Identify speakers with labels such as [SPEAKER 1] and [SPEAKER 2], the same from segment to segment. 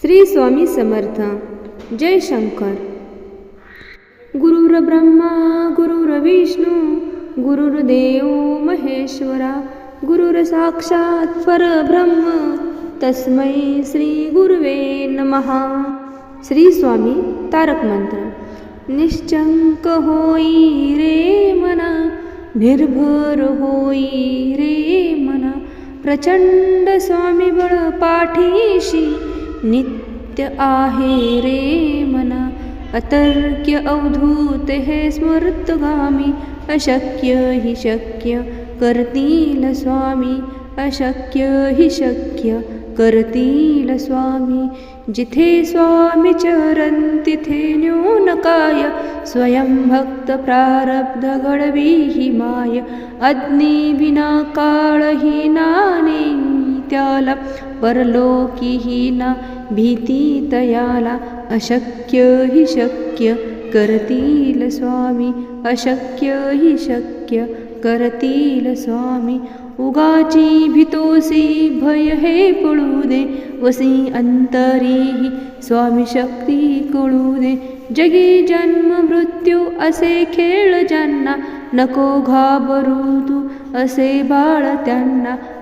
[SPEAKER 1] श्री स्वामी समर्थ. जय शंकर. गुरुर ब्रह्मा गुरुर विष्णू गुरुर्देव महेश्वरा गुरुर साक्षात परब्रह्म. तस्मै श्री गुरुवे नमहा श्री स्वामी तारक मंत्र. निश्चंक होई रे मना निर्भर होई रे मना प्रचंड स्वामी बळ पाठीशी. नित्य आहे रे मना अतर्क्य अवधूत हे स्मृतगामी अशक्य हि शक्य करतील स्वामी अशक्य हि शक्य करतील स्वामी जिथे स्वामी चरण तिथे न्यूनकाय स्वयं भक्त प्रारब्ध घडवी ही माय अग्नी विना काळ ही नाने त्याला परलोकी ही ना भीती तयाला अशक्य हि शक्य करतील स्वामी अशक्य हि शक्य करतील स्वामी. उगाची भीतोसी भय हे पळू दे वसी अंतरीही स्वामी शक्ती कळू दे जगी जन्म मृत्यू असे खेळ ज्यांना नको घाबरू तू असे बाळ त्यांना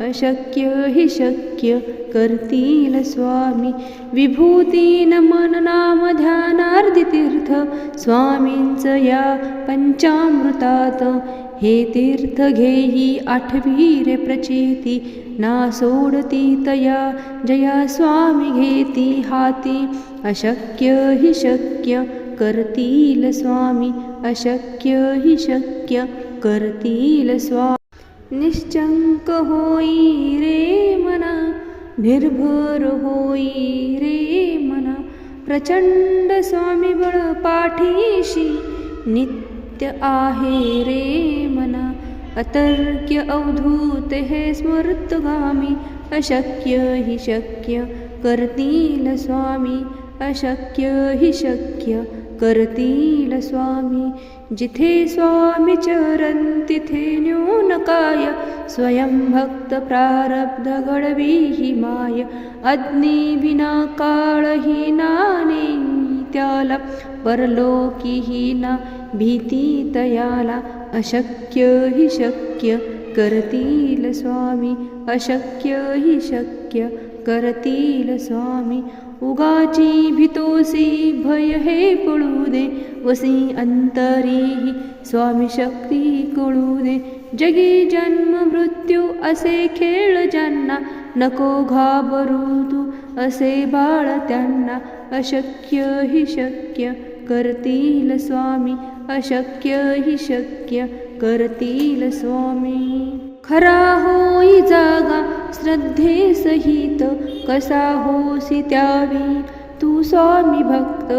[SPEAKER 1] अशक्य हि शक्य करतील स्वामी. विभूती नमन नाम ध्यानार्दितीर्थ स्वामींच या पंचामृतात. हे तीर्थ घेई आठवी रे ना सोडती तया जया स्वामी घेती हाती. अशक्य हि शक्य करतील स्वामी अशक्य हि शक्य करतील स्वामी. निश्चंक होई रे मना निर्भर होई रे मना प्रचंड स्वामी बळ पाठीशी नित्य आहे रे मना. अतर्क्य अवधूत हे स्मृतगामी अशक्य हि शक्य करतील स्वामी अशक्य हि शक्य करतील स्वामी. जिथे स्वामी चरण तिथे न्यूनकाय स्वयं भक्त प्रारब्ध घडवी ही माय अग्नी विना काळ ही नाने त्याला परलोकी ही ना भीती तयाला अशक्य हि शक्य करतील स्वामी अशक्य हि शक्य करतील स्वामी उगाची भीतोसी भय हे पळू दे वसी अंतरीही स्वामी शक्ती कळू दे जगी जन्म मृत्यू असे खेळ ज्यांना नको घाबरू तू असे बाळ त्यांना अशक्य ही शक्य करतील स्वामी अशक्य ही शक्य करतील स्वामी. खरा होई जागा श्रद्धे सहित कसा होसी त्यावी? तू स्वामी भक्त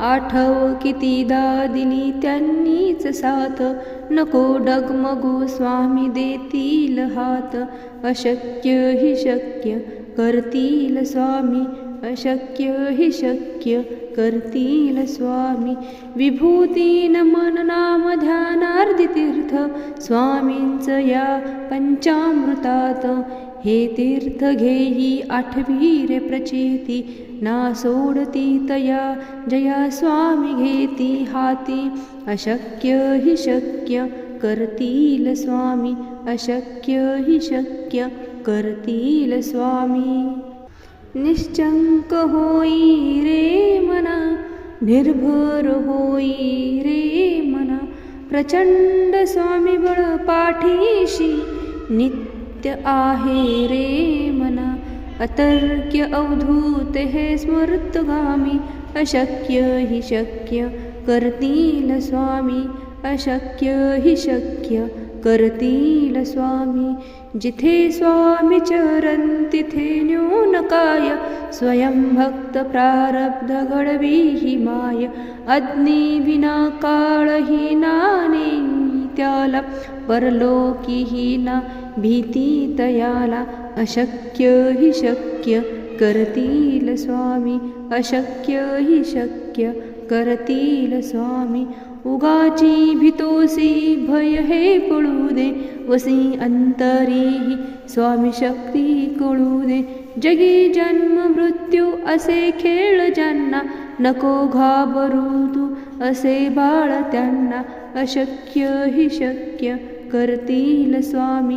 [SPEAKER 1] आठव कितीदा दिली त्यांनीच साथ. नको डगमगू स्वामी देतील हात. अशक्य हि शक्य करतील स्वामी. अशक्य हि शक्य करतील स्वामी. विभूती नमन नाम ध्यानार्धी तीर्थ. स्वामींच या पंचामृतात. हे तीर्थ घेई आठवी रे प्रचेती. ना सोडती तया जया स्वामी घेती हाती. अशक्य हि शक्य करतील स्वामी अशक्य हि शक्य करतील स्वामी. निश्चंक होई रे मना निर्भर होई रे मना. प्रचंड स्वामी बळ पाठीशी नित्य आहे रे मना. अतर्क्य अवधूतेः स्मृतगामि। अशक्य हि शक्य कर्तीलस्वामी अशक्य हि शक्य कर्तीलस्वामी जिथे स्वामी चरन्तिथे न्यूनकाय। स्वयं भक्तप्रारब्धगणवीहि माय। अग्नि विना परलोकिहीना भीतितयाला अशक्य हि शक्य करतील स्वामी अशक्य हि शक्य करतील स्वामी. उगाची भितोसी भय हे पळू दे वसी अंतरीही स्वामी शक्ती कळू दे. जगी जन्म मृत्यू असे खेळ ज्यांना नको घाबरू तू असे बाळ त्यांना अशक्य हि शक्य करतील स्वामी.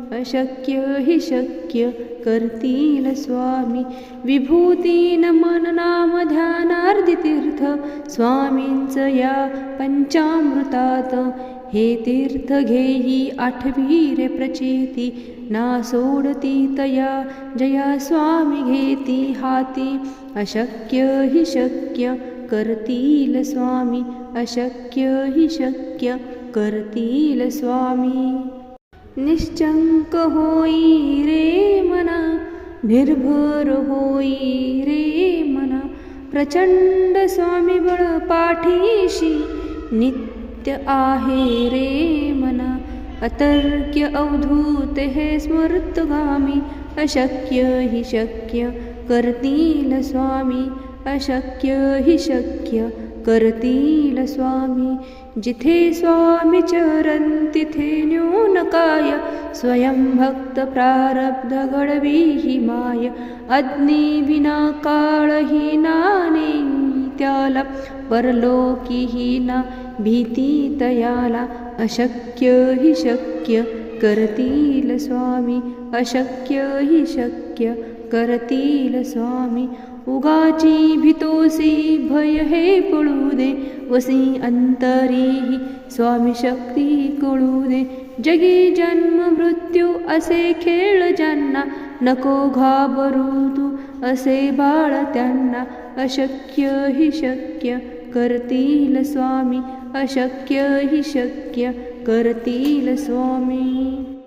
[SPEAKER 1] अशक्य हि शक्य करतील स्वामी. विभूती नमन नाम ध्यानार्दितीर्थ स्वामींच या पंचामृतात. हे तीर्थ घेई आठवी रे ना सोडती तया. जया स्वामी घेती हाती अशक्य हि शक्य करतील स्वामी. अशक्य हि शक्य करतील स्वामी. निश्चंक होई रे मना निर्भर होई रे मना प्रचंड स्वामी बळ पाठीशी नित्य आहे रे मना. अतर्क्य अवधूत हे स्मृतगामी अशक्य हि शक्य करतील स्वामी अशक्य हि शक्य. करतील स्वामी जिथे स्वामी चरण तिथे न्यून काय स्वयं भक्त प्रारब्ध घडवी माय। अग्नी विना काळही नाने त्याला परलोकीही ना भीती तयाला अशक्य हि शक्य करतील स्वामी अशक्य हि शक्य करतील स्वामी उगाची भीतोसी भय हे पळू दे वसी अंतरीही स्वामी शक्ती कळू दे जगी जन्म मृत्यू असे खेळ ज्यांना नको घाबरू तू असे बाळ त्यांना. अशक्य हि शक्य करतील स्वामी अशक्य हि शक्य करतील स्वामी.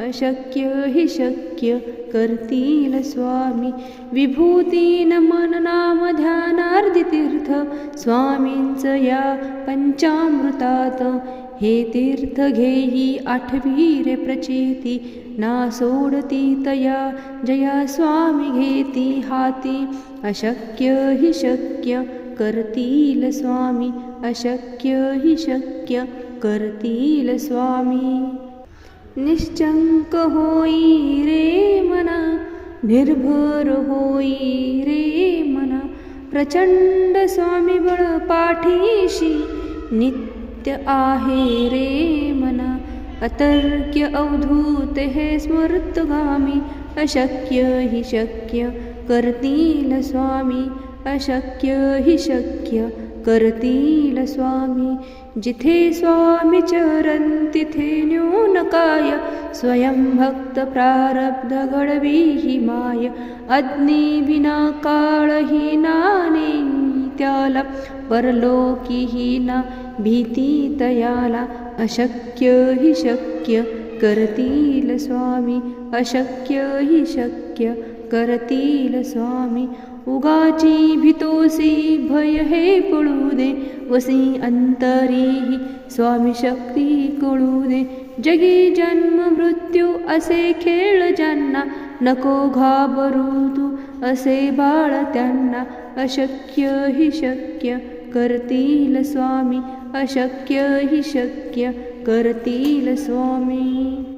[SPEAKER 1] अशक्य हि शक्य करतील स्वामी. विभूती नमन नाम ध्यानार्दितीर्थ स्वामींच या पंचामृतात. हे तीर्थ घेई आठवी रे ना सोडती तया जया स्वामी घेती हाती. अशक्य हि शक्य करतील स्वामी. अशक्य हि शक्य करतील स्वामी. निश्चंक होई रे मना निर्भर होई रे मना. प्रचंड स्वामी बळ पाठीशी नित्य आहे रे मना. अतर्क्य अवधूत हे स्मृतगामी अशक्य हि शक्य करतील स्वामी. अशक्य हि शक्य करतील स्वामी. जिथे स्वामी चरण तिथे न्यून काय स्वयं भक्त प्रारब्ध घडवी माय अग्नी विना काळही नाने त्याला परलोकीही ना भीती तयाला अशक्य हि शक्य करतील स्वामी अशक्य हि शक्य करतील स्वामी उगाची भीतोसी भय हे पळू दे वसी अंतरीही स्वामी शक्ती कळू दे जगी जन्म मृत्यू असे खेळ ज्यांना नको घाबरू तू असे बाळ त्यांना. अशक्य ही शक्य करतील स्वामी अशक्य ही शक्य करतील स्वामी.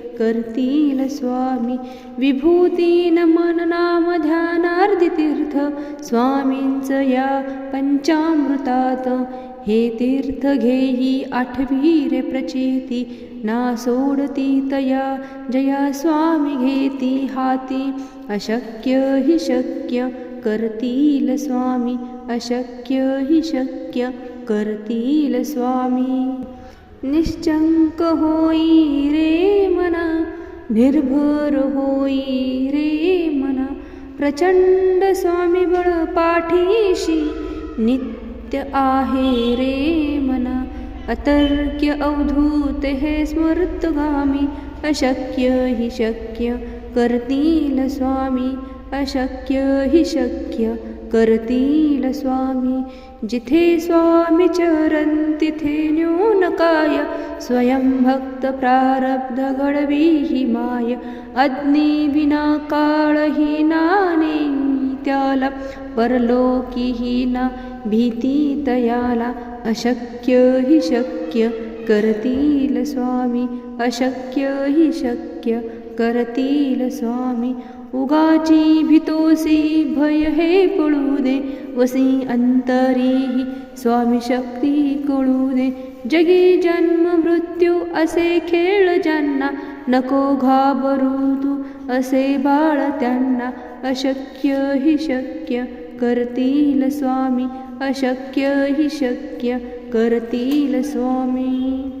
[SPEAKER 1] करतील स्वामी. विभूतीन मन नाम ध्यानार्धी तीर्थ. स्वामींच या पंचामृतात. हे तीर्थ घेई आठवी रे प्रचिती. ना सोडती तया जया स्वामी घेती हाती. अशक्य हि शक्य करतील स्वामी. अशक्य हि शक्य करतील स्वामी. निश्चंक होई रे मना निर्भर होई रे मना प्रचंड स्वामी बळ पाठीशी नित्य आहे रे मना. अतर्क्य अवधूत हे स्मृतगामी अशक्य हि शक्य करतील स्वामी अशक्य हि शक्य करतील स्वामी जिथे स्वामी चरण तिथे न्यूनकाय स्वयं भक्त प्रारब्ध घडवी ही माय। अग्नी विना काळ ही नाने त्याला परलोकी ही ना भीती तयाला अशक्य हि शक्य करतील स्वामी अशक्य हि शक्य करतील स्वामी उगाची भीतोसी भय हे पळू दे वसी अंतरीही स्वामी शक्ती कळू दे जगी जन्म मृत्यू असे खेळ ज्यांना नको घाबरू तू असे बाळ त्यांना. अशक्य हि शक्य करतील स्वामी अशक्य हि शक्य करतील स्वामी.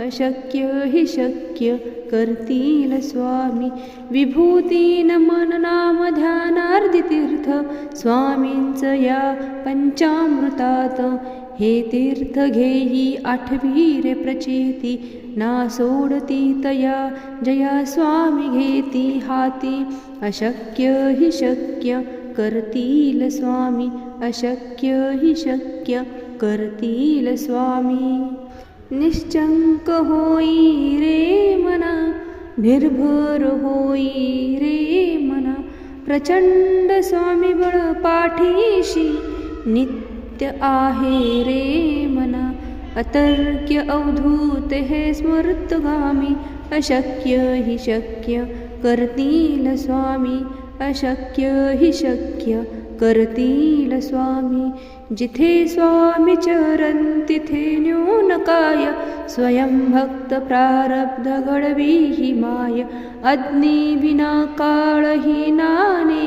[SPEAKER 1] अशक्य हि शक्य करतील स्वामी. विभूतीन मननाम नाम स्वामींच या पंचामृतात. हे तीर्थ घेई आठवी रे प्रचेती ना सोडती तया जया स्वामी घेती हाती. अशक्य हि शक्य करतील स्वामी अशक्य हि शक्य करतील स्वामी. निश्चंक होई रे मना निर्भर होई रे मना। प्रचंड स्वामी बळ पाठीशी नित्य आहे रे मना। अतर्क्य अवधूत स्मृतगामी अशक्य हि शक्य। करतील स्वामी अशक्य हि शक्य करतील स्वामी जिथे स्वामी चरण तिथे न्यूनकाय स्वयं भक्त प्रारब्ध घडवी ही माय। अग्नी विना काळ ही नाने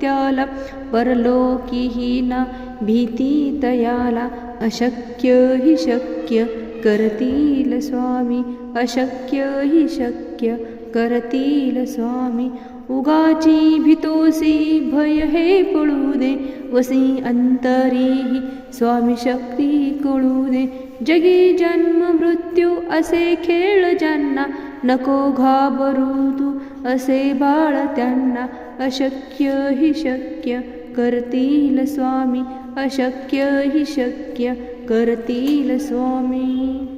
[SPEAKER 1] त्याला परलोकी ही ना भीती तयाला अशक्य हि शक्य करतील स्वामी अशक्य हि शक्य करतील स्वामी उगाची भीतोसी भय हे पळू दे वसी अंतरीही स्वामी शक्ती कळू दे जगी जन्म मृत्यू असे खेळ ज्यांना नको घाबरू तू असे बाळ त्यांना. अशक्य हि शक्य करतील स्वामी अशक्य हि शक्य करतील स्वामी.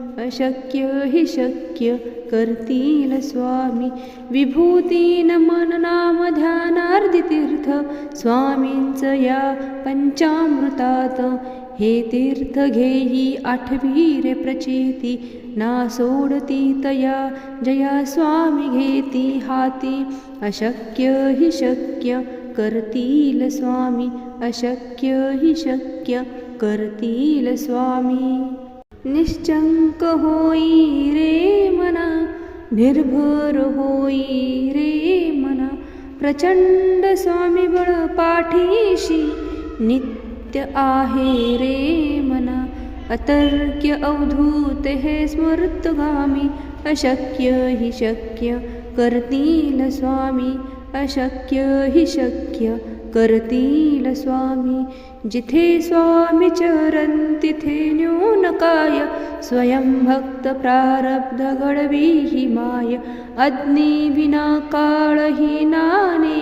[SPEAKER 1] अशक्य हि शक्य करतील स्वामी. विभूतीन मननाम नाम स्वामींच या पंचामृतात. हे तीर्थ घेई आठवी रे प्रचेती ना सोडती तया जया स्वामी घेती हाती. अशक्य हि शक्य करतील स्वामी अशक्य हि शक्य करतील स्वामी. निश्चंक होई रे मना निर्भर होई रे मना प्रचंड स्वामी बळ पाठीशी नित्य आहे रे मना. अतर्क्य अवधूत हे स्मृतगामी अशक्य हि शक्य करतील स्वामी अशक्य हि शक्य करतील स्वामी जिथे स्वामी चरण तिथे न्यूनकाय स्वयं भक्त प्रारब्ध घडवी ही माय। अग्नी विना काळ ही नाने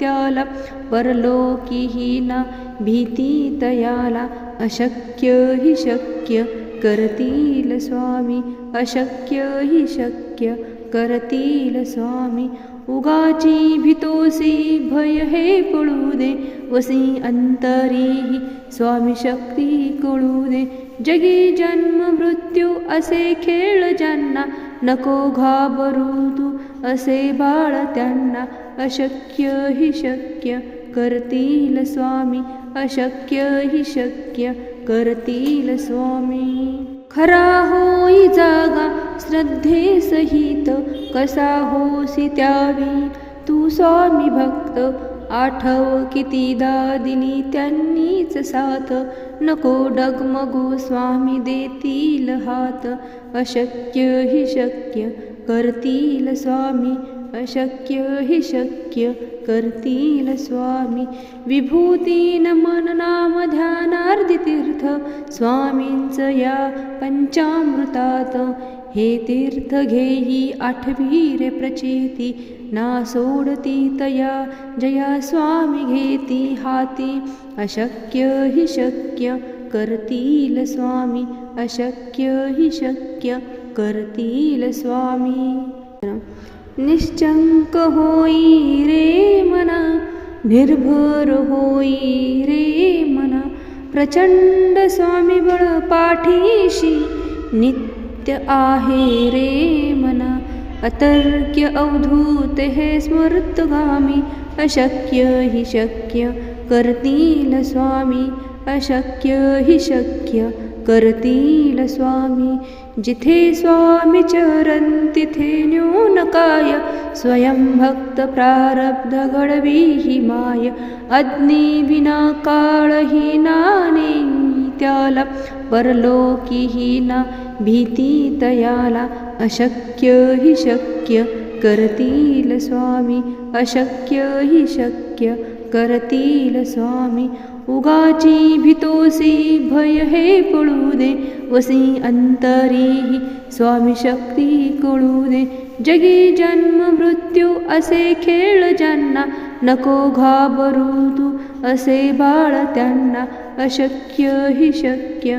[SPEAKER 1] त्याला परलोकी ही ना भीती तयाला अशक्य हि शक्य करतील स्वामी अशक्य हि शक्य करतील स्वामी उगाची भीतोसी भय हे पळू दे वसी अंतरीही स्वामी शक्ती कळू दे जगी जन्म मृत्यू असे खेळ ज्यांना नको घाबरू तू असे बाळ त्यांना. अशक्य हि शक्य करतील स्वामी अशक्य हि शक्य करतील स्वामी. खरा होई जागा श्रद्धे सहित कसा होसी त्यावी तू स्वामी भक्त आठव किती दादिनी त्यांनीच साथ. नको डगमगू स्वामी देतील हात. अशक्य हि शक्य करतील स्वामी. अशक्य हि शक्य करतील स्वामी. विभूतीन मन नाम ध्यानार्दितीर्थ स्वामींच या पंचामृतात. हे तीर्थ घेई आठवीर प्रचेती ना सोडती तया जया स्वामी घेती हाती. अशक्य हि शक्य करतील स्वामी. अशक्य हि शक्य करतील स्वामी. निश्चंक होई रे मना निर्भर होई रे मना. प्रचंड स्वामी बळ पाठीशी नित्य आहे रे मना अतर्क्य अवधूत हे स्मृतगामी अशक्य हि शक्य करतील स्वामी अशक्य हि शक्य करतील स्वामी जिथे स्वामी चरण तिथे न्यूनकाय स्वयं भक्त प्रारब्ध घडवी ही माय अग्नी विना काळ ही नाने त्याला परलोकी भीतीतयाला भीती तयाला अशक्य हि शक्य करतील स्वामी अशक्य हि शक्य करतील स्वामी. उगाची भीतोसी भय हे पळू दे वसी अंतरीही स्वामी शक्ती कळू दे. जगी जन्म मृत्यू असे खेळ ज्यांना नको घाबरू तू असे बाळ त्यांना. अशक्य हि शक्य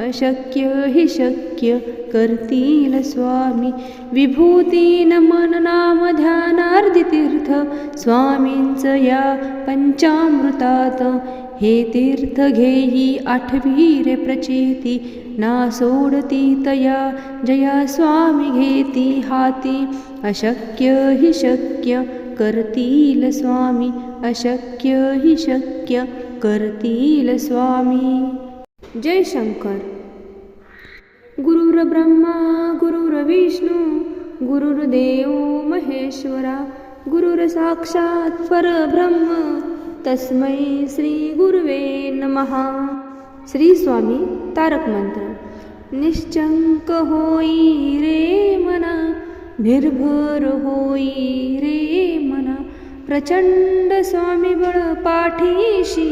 [SPEAKER 1] अशक्य हि शक्य करतील स्वामी. विभूतीन मन नाम ध्यानार्दितीर्थ स्वामींच या पंचामृतात. हे तीर्थ घेई आठवी रे ना सोडती तया जया स्वामी घेती हाती. अशक्य हि शक्य करतील स्वामी. अशक्य हि शक्य करतील स्वामी. जय शंकर। गुरुर्ब्रह्मा गुरुर्विष्णू गुरुर्देव महेश्वरा गुरुर साक्षात परब्रह्म तस्मै श्री गुरुवे नमहा श्री स्वामी तारक मंत्र। निश्चंक होई रे मना निर्भर होई रे मना प्रचंड स्वामी बळ पाठीशी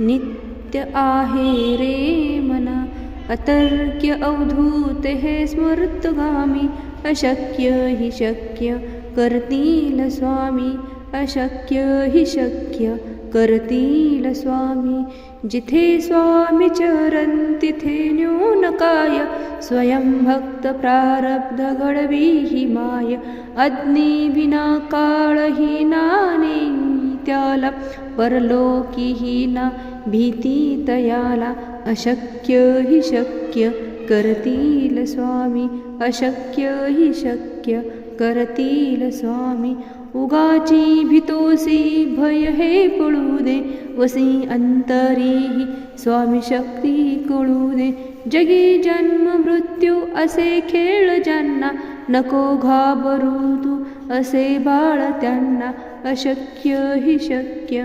[SPEAKER 1] नित्य आहे रे मना. अतर्क्य अवधूत हे स्मृतगामी. अशक्य हि शक्य करतील स्वामी. अशक्य हि शक्य करतील स्वामी. जिथे स्वामी चरण तिथे न्यून काय? स्वयं भक्त प्रारब्ध घडवी हि माय. अग्नी विना काळ ही नाने त्याला. परलोकी ही ना भीतीतयाला अशक्य हि शक्य करतील स्वामी अशक्य हि शक्य करतील स्वामी. उगाची भीतोसी भय हे पळू दे वसी अंतरीही स्वामी शक्ती कळू दे. जगी जन्म मृत्यू असे खेळ ज्यांना नको घाबरू तू असे बाळ त्यांना. अशक्य हि शक्य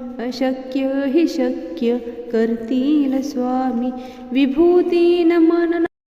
[SPEAKER 1] अशक्य हि शक्य करतील स्वामी. विभूती न मन